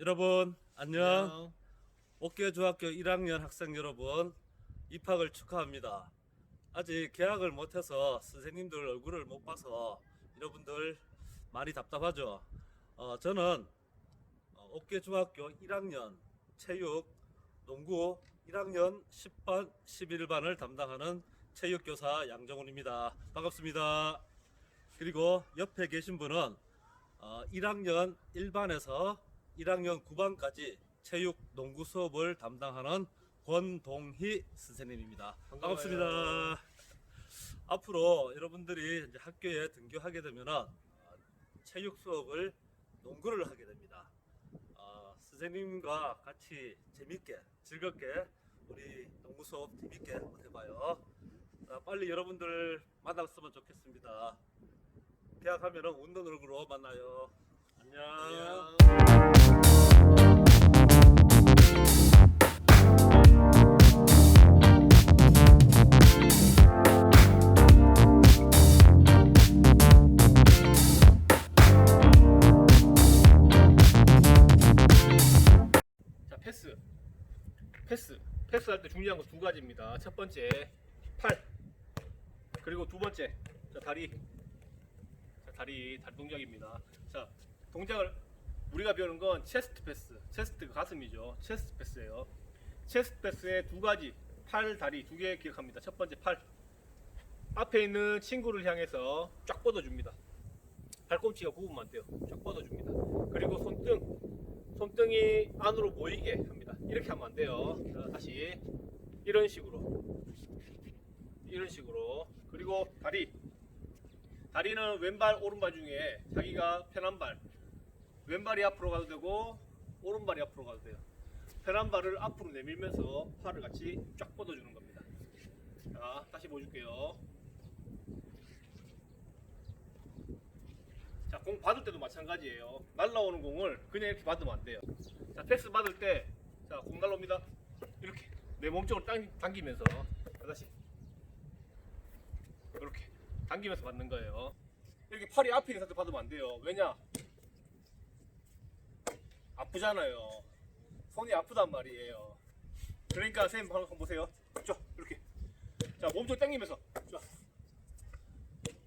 여러분 안녕. 옥계 중학교 1학년 학생 여러분 입학을 축하합니다. 아직 개학을 못해서 선생님들 얼굴을 못 봐서 여러분들 많이 답답하죠. 어, 저는 어, 옥계 중학교 1학년 체육 농구 1학년 10반 11반을 담당하는 체육교사 양정훈입니다. 반갑습니다. 그리고 옆에 계신 분은 어, 1학년 1반에서 1학년 9반까지 체육 농구 수업을 담당하는 권동희 선생님입니다. 반가워요. 반갑습니다. 앞으로 여러분들이 이제 학교에 등교하게 되면은 어, 체육 수업을 농구를 하게 됩니다. 어, 선생님과 같이 재밌게 즐겁게 우리 농구 수업 재밌게 한번 해봐요. 자, 빨리 여러분들 만났으면 좋겠습니다. 계약하면은 웃는 얼굴로 만나요. 패스 패스할 때 중요한 거 두 가지입니다. 첫 번째 팔. 그리고 두 번째 자 다리. 자 다리 다리 동작입니다. 자 동작을 우리가 배우는 건 체스트 패스. 체스트가 가슴이죠. 체스트 패스예요. 체스트 패스의 두 가지 팔 다리 두 개 기억합니다. 첫 번째 팔. 앞에 있는 친구를 향해서 쫙 뻗어줍니다. 굽으면 안 돼요. 쫙 뻗어줍니다. 그리고 손등. 손등이 안으로 모이게 합니다. 이렇게 하면 안 돼요. 자, 다시 이런 식으로 이런 식으로 그리고 다리 다리는 왼발 오른발 중에 자기가 편한 발 왼발이 앞으로 가도 되고 오른발이 앞으로 가도 돼요. 편한 발을 앞으로 내밀면서 팔을 같이 쫙 뻗어주는 겁니다. 자 다시 보여줄게요. 자, 공 받을 때도 마찬가지예요. 날라오는 공을 그냥 이렇게 받으면 안 돼요. 자, 패스 받을 때, 자, 공 날라옵니다. 이렇게 내 몸쪽으로 당, 당기면서 자, 다시 이렇게 당기면서 받는 거예요. 이렇게 팔이 앞에 있는 상태 받으면 안 돼요. 왜냐? 아프잖아요. 손이 아프단 말이에요. 그러니까 선생님 한번 보세요. 자, 이렇게. 자, 몸쪽 당기면서. 자,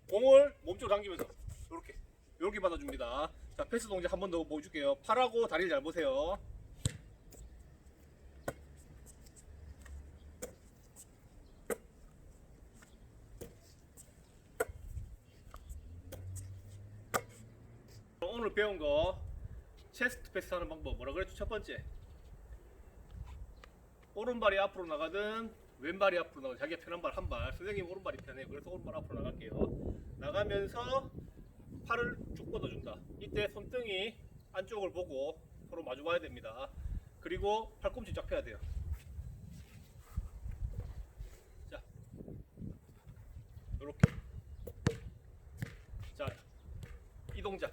공을 몸쪽으로 당기면서 이렇게. 이렇게 받아줍니다. 자, 패스 동작 한 번 더 보여줄게요. 팔하고 다리를 잘 보세요. 오늘 배운 거 체스트 패스 하는 방법 뭐라 그랬죠? 첫 번째 오른발이 앞으로 나가든 왼발이 앞으로 나가든 자기가 편한 발 한 발 선생님 오른발이 편해요 그래서 오른발 앞으로 나갈게요 나가면서 팔을 쭉 뻗어준다. 이때 손등이 안쪽을 보고 서로 마주 봐야 됩니다. 그리고 팔꿈치 쫙 펴야 돼요. 자, 이렇게. 자, 이 동작.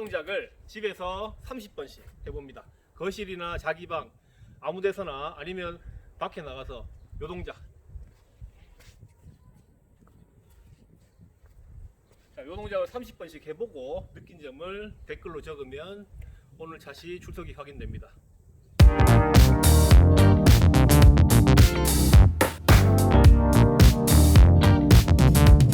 이 동작을 집에서 30번씩 해봅니다. 거실이나 자기 방, 아무 데서나 아니면 밖에 나가서 요 동작. 자, 요 동작을 30번씩 해보고 느낀 점을 댓글로 적으면 오늘 차시 출석이 확인됩니다.